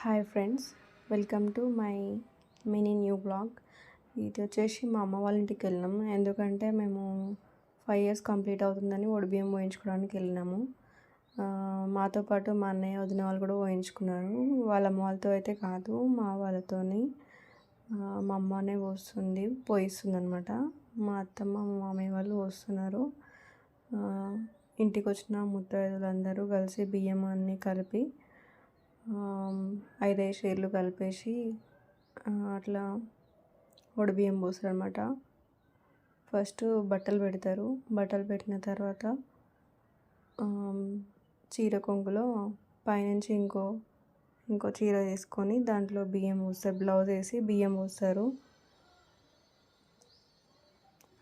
Hi friends welcome to my mini new blog ఇది వచ్చేసి మా అమ్మ వాళ్ళ ఇంటికి వెళ్ళినాము ఎందుకంటే మేము ఫైవ్ ఇయర్స్ కంప్లీట్ అవుతుందని బియ్యం పోయించుకోవడానికి వెళ్ళినాము. మాతో పాటు మా అన్నయ్య వదిన వాళ్ళు కూడా పోయించుకున్నారు. వాళ్ళ అమ్మ వాళ్ళతో అయితే కాదు మా వాళ్ళతోని మా అమ్మనే పోస్తుంది పోయిస్తుంది అనమాట మా అత్తమ్మ మా మామయ్య వాళ్ళు పోస్తున్నారు. ఇంటికి వచ్చిన ముత్తైదులందరూ కలిసి బియ్యం అన్నీ కలిపి ఐదైదు షేర్లు కలిపేసి అట్లా బియ్యం పోస్తారు అనమాట ఫస్ట్ బట్టలు పెడతారు. బట్టలు పెట్టిన తర్వాత చీర కొంగులో పైనుంచి ఇంకో ఇంకో చీర తీసుకొని దాంట్లో బియ్యం పోస్తారు. బ్లౌజ్ వేసి బియ్యం పోస్తారు.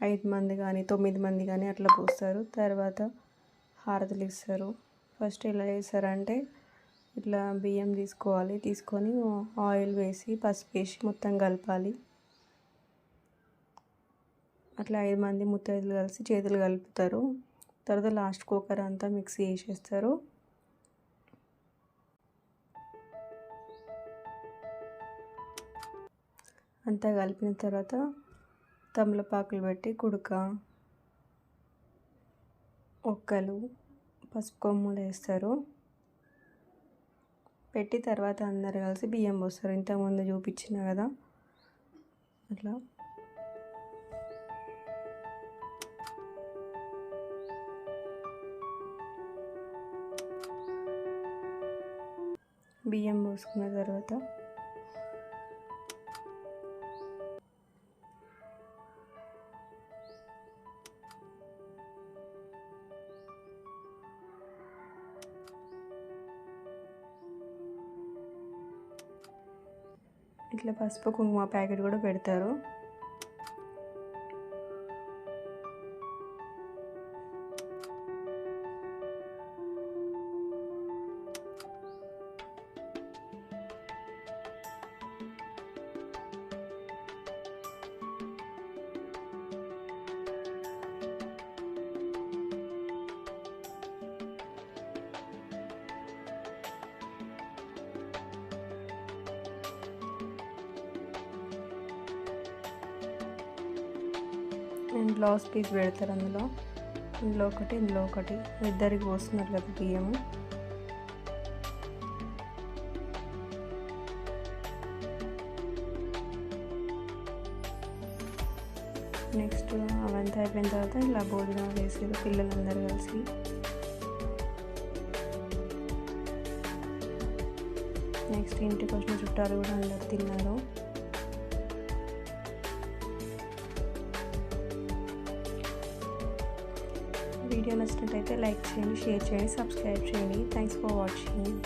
ఐదు మంది కానీ తొమ్మిది మంది కానీ అట్లా పోస్తారు. తర్వాత హారతులు ఇస్తారు. ఫస్ట్ ఎలా చేస్తారంటే ఇట్లా బియ్యం తీసుకోవాలి. తీసుకొని ఆయిల్ వేసి పసుపు వేసి మొత్తం కలపాలి. అట్లా ఐదు మంది ముత్తైదులు కలిసి చేతులు కలుపుతారు. తర్వాత లాస్ట్ కుక్కర్ అంతా మిక్సీ వేసేస్తారు అంతా కలిపిన తర్వాత తమలపాకులు పెట్టి కుడుక ఒక్కలు పసుపు కొమ్ములు వేస్తారు. పెట్టి తర్వాత అందరు కలిసి బియ్యం పోస్తారు. ఇంతకుముందు చూపించిన కదా. అట్లా. బియ్యం పోసుకున్న తర్వాత ఇట్లా పసుపు కుంకుమ ప్యాకెట్ కూడా పెడతారు. అండ్ బ్లౌజ్ పీస్ పెడతారు అందులో. ఇందులో ఒకటి ఇందులో ఒకటి. ఇద్దరికి పోస్తున్నారు కదా బియ్యము. నెక్స్ట్ అవంతా అయిపోయిన తర్వాత ఇలా భోజనం వేసారు పిల్లలందరూ కలిసి. నెక్స్ట్ ఇంటికి వచ్చిన చుట్టాలు కూడా అందరు తిన్నారు. వీడియో నచ్చినట్టయితే లైక్ చేయండి షేర్ చేయండి సబ్స్క్రైబ్ చేయండి థ్యాంక్స్ ఫర్ వాచింగ్